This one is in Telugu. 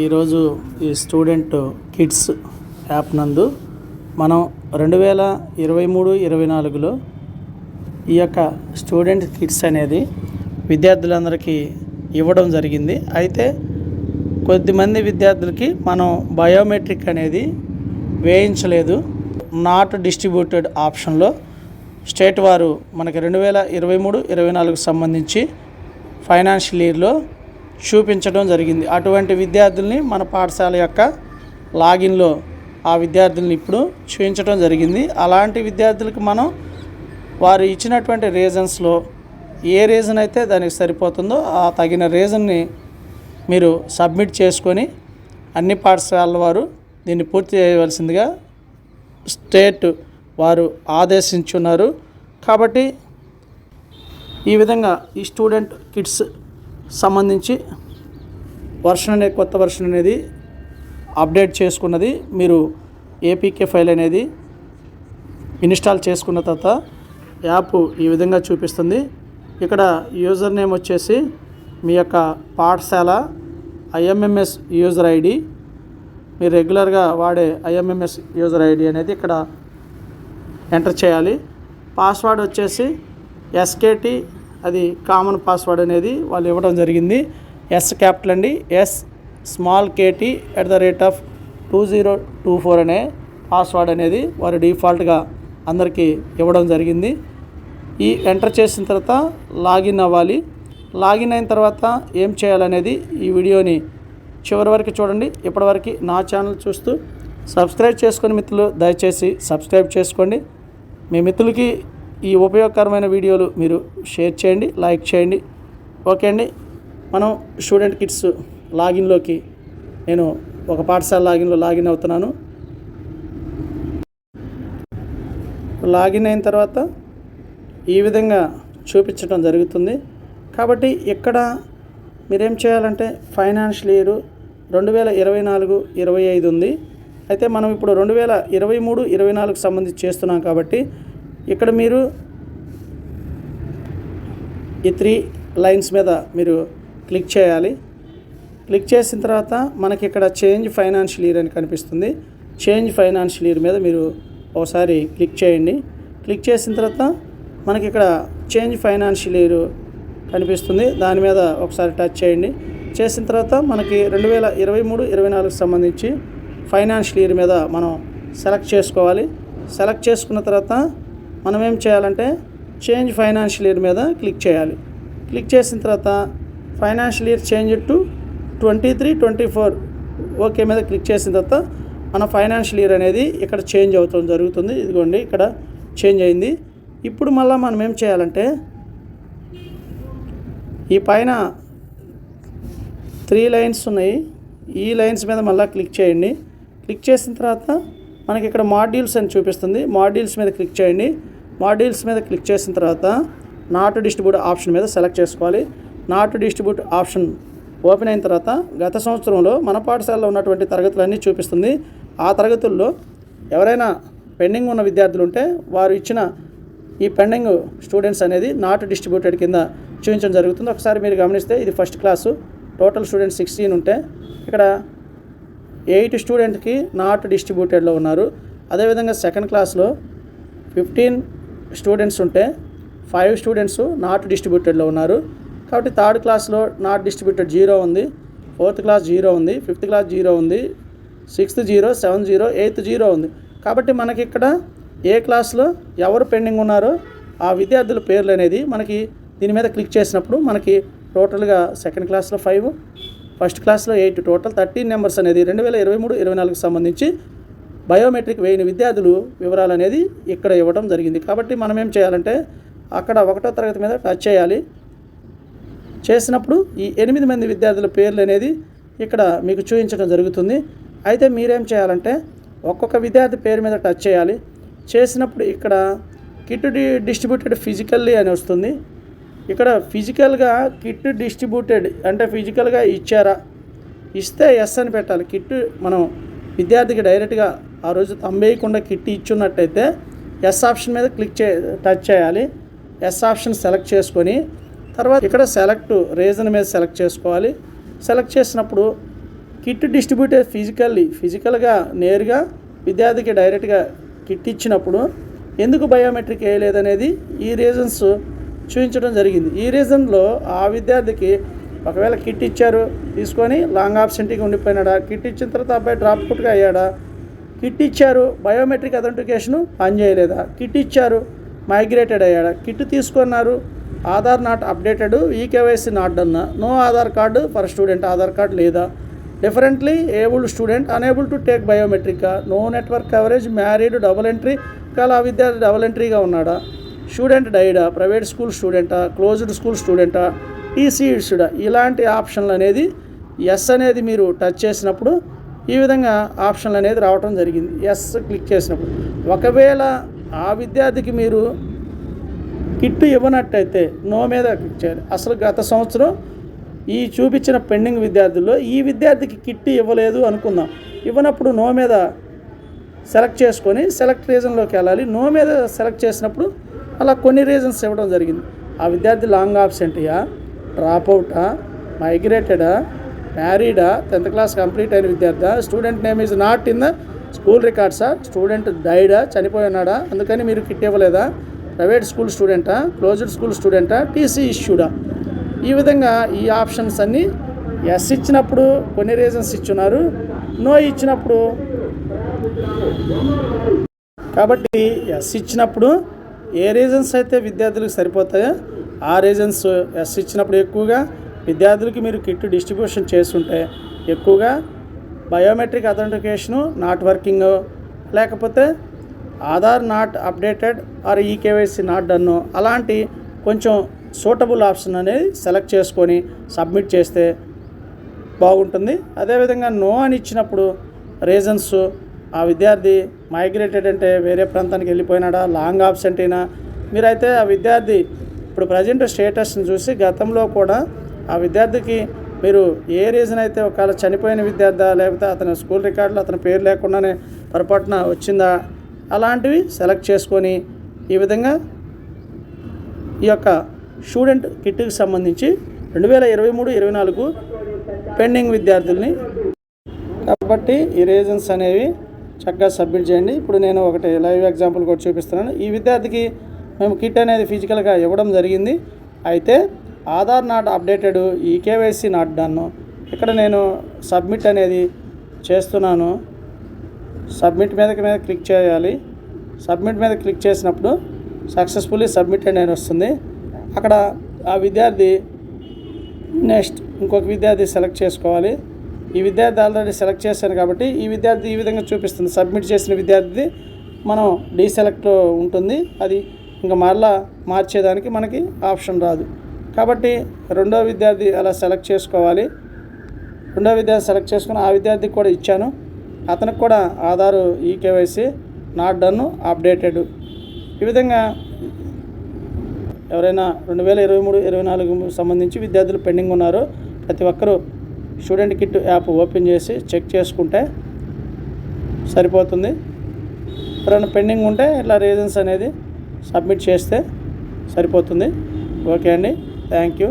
ఈరోజు ఈ స్టూడెంట్ కిడ్స్ యాప్ నందు మనం రెండు వేల ఇరవై మూడు ఇరవై నాలుగులో ఈ యొక్క స్టూడెంట్ కిట్స్ అనేది విద్యార్థులందరికీ ఇవ్వడం జరిగింది. అయితే కొద్దిమంది విద్యార్థులకి మనం బయోమెట్రిక్ అనేది వేయించలేదు. నాట్ డిస్ట్రిబ్యూటెడ్ ఆప్షన్లో స్టేట్ వారు మనకి రెండు వేల ఇరవై మూడు ఇరవై నాలుగు సంబంధించి ఫైనాన్షియల్ ఇయర్లో చూపించడం జరిగింది. అటువంటి విద్యార్థుల్ని మన పాఠశాల యొక్క లాగిన్లో ఆ విద్యార్థుల్ని ఇప్పుడు చూపించడం జరిగింది. అలాంటి విద్యార్థులకు మనం వారు ఇచ్చినటువంటి రీజన్స్లో ఏ రీజన్ అయితే దానికి సరిపోతుందో ఆ తగిన రీజన్ని మీరు సబ్మిట్ చేసుకొని అన్ని పాఠశాలల వారు దీన్ని పూర్తి చేయవలసిందిగా స్టేట్ వారు ఆదేశించున్నారు. కాబట్టి ఈ విధంగా ఈ స్టూడెంట్ కిడ్స్ సంబంధించి వర్షన్ అనే కొత్త వర్షన్ అనేది అప్డేట్ చేసుకున్నది. మీరు ఏపీకే ఫైల్ అనేది ఇన్స్టాల్ చేసుకున్న తర్వాత యాప్ ఈ విధంగా చూపిస్తుంది. ఇక్కడ యూజర్ నేమ్ వచ్చేసి మీ యొక్క పాఠశాల ఐఎంఎంఎస్ యూజర్ ఐడి. మీరు రెగ్యులర్గా వాడే ఐఎంఎంఎస్ యూజర్ ఐడి అనేది ఇక్కడ ఎంటర్ చేయాలి. పాస్వర్డ్ వచ్చేసి ఎస్కేటి అది కామన్ పాస్వర్డ్ అనేది వాళ్ళు ఇవ్వడం జరిగింది. ఎస్ క్యాపిటల్ అండి. S small KT at the rate of two zero two four అనే పాస్వర్డ్ అనేది వారు డిఫాల్ట్గా అందరికీ ఇవ్వడం జరిగింది. ఈ ఎంటర్ చేసిన తర్వాత లాగిన్ అవ్వాలి. లాగిన్ అయిన తర్వాత ఏం చేయాలనేది ఈ వీడియోని చివరి వరకు చూడండి. ఇప్పటివరకు నా ఛానల్ చూస్తూ సబ్స్క్రైబ్ చేసుకుని మిత్రులు దయచేసి సబ్స్క్రైబ్ చేసుకోండి. మీ మిత్రులకి ఈ ఉపయోగకరమైన వీడియోలు మీరు షేర్ చేయండి లైక్ చేయండి. ఓకే అండి మనం స్టూడెంట్ కిట్స్ లాగిన్లోకి నేను ఒక పాఠశాల లాగిన్లో లాగిన్ అవుతున్నాను. లాగిన్ అయిన తర్వాత ఈ విధంగా చూపించడం జరుగుతుంది. కాబట్టి ఇక్కడ మీరేం చేయాలంటే ఫైనాన్షియల్ ఇయర్ రెండు వేల ఇరవై నాలుగు ఇరవై ఐదు ఉంది. అయితే మనం ఇప్పుడు రెండు వేల ఇరవై మూడు ఇరవై నాలుగు సంబంధించి చేస్తున్నాం కాబట్టి ఇక్కడ మీరు ఈ త్రీ లైన్స్ మీద మీరు క్లిక్ చేయాలి. క్లిక్ చేసిన తర్వాత మనకి ఇక్కడ చేంజ్ ఫైనాన్షియల్ ఇయర్ అని కనిపిస్తుంది. చేంజ్ ఫైనాన్షియల్ ఇయర్ మీద మీరు ఒకసారి క్లిక్ చేయండి. క్లిక్ చేసిన తర్వాత మనకి ఇక్కడ చేంజ్ ఫైనాన్షియల్ ఇయర్ కనిపిస్తుంది. దాని మీద ఒకసారి టచ్ చేయండి. చేసిన తర్వాత మనకి రెండు వేల ఇరవై మూడు ఇరవై నాలుగు సంబంధించి ఫైనాన్షియల్ ఇయర్ మీద మనం సెలెక్ట్ చేసుకోవాలి. సెలెక్ట్ చేసుకున్న తర్వాత మనం ఏం చేయాలంటే చేంజ్ ఫైనాన్షియల్ ఇయర్ మీద క్లిక్ చేయాలి. క్లిక్ చేసిన తర్వాత financial year change to twenty three twenty four okay మీద క్లిక్ చేసిన తర్వాత మన ఫైనాన్షియల్ ఇయర్ అనేది ఇక్కడ చేంజ్ అవుతుంది జరుగుతుంది. ఇదిగోండి ఇక్కడ చేంజ్ అయింది. ఇప్పుడు మళ్ళీ మనం ఏం చేయాలంటే ఈ పైన త్రీ లైన్స్ ఉన్నాయి. ఈ లైన్స్ మీద మళ్ళీ క్లిక్ చేయండి. క్లిక్ చేసిన తర్వాత మనకి ఇక్కడ మాడ్యూల్స్ అని చూపిస్తుంది. మాడ్యూల్స్ మీద క్లిక్ చేయండి. మాడ్యూల్స్ మీద క్లిక్ చేసిన తర్వాత నాట్ డిస్ట్రిబ్యూట్ ఆప్షన్ మీద సెలెక్ట్ చేసుకోవాలి. నాట్ డిస్ట్రిబ్యూట్ ఆప్షన్ ఓపెన్ అయిన తర్వాత గత సంవత్సరంలో మన పాఠశాలలో ఉన్నటువంటి తరగతులన్నీ చూపిస్తుంది. ఆ తరగతుల్లో ఎవరైనా పెండింగ్ ఉన్న విద్యార్థులు ఉంటే వారు ఇచ్చిన ఈ పెండింగ్ స్టూడెంట్స్ అనేది నాట్ డిస్ట్రిబ్యూటెడ్ కింద చూపించడం జరుగుతుంది. ఒకసారి మీరు గమనిస్తే ఇది first class. Total students sixteen ఉంటే ఇక్కడ ఎయిట్ స్టూడెంట్కి నాట్ డిస్ట్రిబ్యూటెడ్లో ఉన్నారు. అదేవిధంగా సెకండ్ క్లాస్లో ఫిఫ్టీన్ స్టూడెంట్స్ ఉంటే ఫైవ్ స్టూడెంట్స్ నాట్ డిస్ట్రిబ్యూటెడ్లో ఉన్నారు. కాబట్టి థర్డ్ క్లాస్లో నాట్ డిస్ట్రిబ్యూటెడ్ జీరో ఉంది. ఫోర్త్ క్లాస్ జీరో ఉంది. ఫిఫ్త్ క్లాస్ జీరో ఉంది. Sixth zero seven zero eighth zero ఉంది. కాబట్టి మనకి ఇక్కడ ఏ క్లాస్లో ఎవరు పెండింగ్ ఉన్నారో ఆ విద్యార్థుల పేర్లు అనేది మనకి దీని మీద క్లిక్ చేసినప్పుడు మనకి టోటల్గా సెకండ్ క్లాస్లో ఫైవ్ ఫస్ట్ క్లాస్లో ఎయిట్ టోటల్ థర్టీన్ నెంబర్స్ అనేది రెండు వేల ఇరవై మూడు ఇరవై నాలుగుకి సంబంధించి బయోమెట్రిక్ వేయని విద్యార్థులు వివరాలు అనేది ఇక్కడ ఇవ్వడం జరిగింది. కాబట్టి మనం ఏం చేయాలంటే అక్కడ ఒకటో తరగతి మీద టచ్ చేయాలి. చేసినప్పుడు ఈ ఎనిమిది మంది విద్యార్థుల పేర్లు అనేది ఇక్కడ మీకు చూపించడం జరుగుతుంది. అయితే మీరేం చేయాలంటే ఒక్కొక్క విద్యార్థి పేరు మీద టచ్ చేయాలి. చేసినప్పుడు ఇక్కడ కిట్ డి డిస్ట్రిబ్యూటెడ్ ఫిజికల్లీ అని వస్తుంది. ఇక్కడ ఫిజికల్గా కిట్ డిస్ట్రిబ్యూటెడ్ అంటే ఫిజికల్గా ఇచ్చారా? ఇస్తే ఎస్ అని పెట్టాలి. కిట్ మనం విద్యార్థికి డైరెక్ట్గా ఆ రోజు తంబేయకుండా కిట్ ఇచ్చున్నట్టయితే ఎస్ ఆప్షన్ మీద క్లిక్ చే టచ్ చేయాలి. ఎస్ ఆప్షన్ సెలెక్ట్ చేసుకొని తర్వాత ఇక్కడ సెలెక్ట్ రీజన్ మీద సెలెక్ట్ చేసుకోవాలి. సెలెక్ట్ చేసినప్పుడు కిట్ డిస్ట్రిబ్యూటర్ ఫిజికల్లీ ఫిజికల్గా నేరుగా విద్యార్థికి డైరెక్ట్గా కిట్ ఇచ్చినప్పుడు ఎందుకు బయోమెట్రిక్ వేయలేదనేది ఈ రీజన్స్ చూపించడం జరిగింది. ఈ రీజన్లో ఆ విద్యార్థికి ఒకవేళ కిట్ ఇచ్చారు తీసుకొని లాంగ్ ఆబ్సెంటీగా ఉండిపోయినాడా? కిట్ ఇచ్చిన తర్వాత అబ్బాయి డ్రాప్ అవుట్గా అయ్యాడా? కిట్ ఇచ్చారు బయోమెట్రిక్ అథెంటికేషను పనిచేయలేదా కిట్ ఇచ్చారు మైగ్రేటెడ్ అయ్యాడా? కిట్ తీసుకున్నారు Aadhaar not updated eKYC not done no Aadhaar card for student Aadhaar card లేదా? Differently abled student unable to take biometric no network coverage married double entry కాల ఆ విద్యార్థి డబుల్ ఎంట్రీగా ఉన్నాడా? స్టూడెంట్ డైడా ప్రైవేట్ స్కూల్ స్టూడెంటా క్లోజ్డ్ స్కూల్ స్టూడెంటా టీసీ ఇలాంటి ఆప్షన్లు అనేది ఎస్ అనేది మీరు టచ్ చేసినప్పుడు ఈ విధంగా ఆప్షన్లు అనేది రావటం జరిగింది. ఎస్ క్లిక్ చేసినప్పుడు. ఒకవేళ ఆ విద్యార్థికి మీరు కిట్టు ఇవ్వనట్టయితే నో మీద క్లిక్ చేయాలి. అసలు గత సంవత్సరం ఈ చూపించిన పెండింగ్ విద్యార్థుల్లో ఈ విద్యార్థికి కిట్టు ఇవ్వలేదు అనుకుందాం. ఇవ్వనప్పుడు నో మీద సెలెక్ట్ చేసుకొని సెలెక్ట్ రీజన్లోకి వెళ్ళాలి. నో మీద సెలెక్ట్ చేసినప్పుడు అలా కొన్ని రీజన్స్ ఇవ్వడం జరిగింది. ఆ విద్యార్థి లాంగ్ ఆబ్సెంట్యా డ్రాప్ అవుటా మైగ్రేటెడా మ్యారీడా టెన్త్ క్లాస్ కంప్లీట్ అయిన విద్యార్థి student name is not in the school రికార్డ్సా student డైడా చనిపోయి ఉన్నాడా? అందుకని మీరు కిట్ ఇవ్వలేదా? ప్రైవేట్ స్కూల్ స్టూడెంటా క్లోజ్డ్ స్కూల్ స్టూడెంటా టీసీ ఇష్యూడా ఈ విధంగా ఈ ఆప్షన్స్ అన్నీ ఎస్ ఇచ్చినప్పుడు కొన్ని రీజన్స్ ఇచ్చున్నారు. నో ఇచ్చినప్పుడు కాబట్టి ఎస్ ఇచ్చినప్పుడు ఏ రీజన్స్ అయితే విద్యార్థులకు సరిపోతాయో ఆ రీజన్స్ ఎస్ uh, ఇచ్చినప్పుడు ఎక్కువగా విద్యార్థులకి మీరు కిట్ డిస్ట్రిబ్యూషన్ చేస్తుంటే ఎక్కువగా బయోమెట్రిక్ అథెంటికేషను నాట్ వర్కింగ్ లేకపోతే Aadhaar not updated or eKYC not done అలాంటి కొంచెం సూటబుల్ ఆప్షన్ అనేది సెలెక్ట్ చేసుకొని సబ్మిట్ చేస్తే బాగుంటుంది. అదేవిధంగా నో అని ఇచ్చినప్పుడు రీజన్స్ ఆ విద్యార్థి మైగ్రేటెడ్ అంటే వేరే ప్రాంతానికి వెళ్ళిపోయినాడా లాంగ్ ఆబ్సెంట్ అయినా మీరైతే ఆ విద్యార్థి ఇప్పుడు ప్రజెంట్ స్టేటస్ని చూసి గతంలో కూడా ఆ విద్యార్థికి మీరు ఏ రీజన్ అయితే ఒకవేళ చనిపోయిన విద్యార్థి లేకపోతే అతని స్కూల్ రికార్డులో అతని పేరు లేకుండానే పొరపాటున వచ్చిందా అలాంటివి సెలెక్ట్ చేసుకొని ఈ విధంగా ఈ యొక్క స్టూడెంట్ కిట్కి సంబంధించి రెండు వేల ఇరవై మూడు ఇరవై నాలుగు పెండింగ్ విద్యార్థుల్ని కాబట్టి ఈ రీజన్స్ అనేవి చక్కగా సబ్మిట్ చేయండి. ఇప్పుడు నేను ఒకటి లైవ్ ఎగ్జాంపుల్ కూడా చూపిస్తున్నాను. ఈ విద్యార్థికి మేము కిట్ అనేది ఫిజికల్గా ఇవ్వడం జరిగింది. అయితే Aadhaar not updated e KYC not done. ఇక్కడ నేను సబ్మిట్ అనేది చేస్తున్నాను. సబ్మిట్ మీద మీద క్లిక్ చేయాలి. సబ్మిట్ మీద క్లిక్ చేసినప్పుడు సక్సెస్ఫుల్లీ సబ్మిటెడ్ అని వస్తుంది. అక్కడ ఆ విద్యార్థి నెక్స్ట్ ఇంకొక విద్యార్థి సెలెక్ట్ చేసుకోవాలి. ఈ విద్యార్థి ఆల్రెడీ సెలెక్ట్ చేశాను కాబట్టి ఈ విద్యార్థి ఈ విధంగా చూపిస్తుంది. సబ్మిట్ చేసిన విద్యార్థి మనం డీసెలెక్ట్ ఉంటుంది. అది ఇంకా మరలా మార్చేదానికి మనకి ఆప్షన్ రాదు. కాబట్టి రెండో విద్యార్థి అలా సెలెక్ట్ చేసుకోవాలి. రెండో విద్యార్థి సెలెక్ట్ చేసుకుని ఆ విద్యార్థికి కూడా ఇచ్చాను. అతనికి కూడా Aadhaar eKYC not done updated. ఈ విధంగా ఎవరైనా రెండు వేల ఇరవై మూడు ఇరవై నాలుగు సంబంధించి విద్యార్థులు పెండింగ్ ఉన్నారో ప్రతి ఒక్కరూ స్టూడెంట్ కిట్ యాప్ ఓపెన్ చేసి చెక్ చేసుకుంటే సరిపోతుంది. ఎవరైనా పెండింగ్ ఉంటే ఇట్లా రీజన్స్ అనేది సబ్మిట్ చేస్తే సరిపోతుంది. ఓకే అండి. Thank you.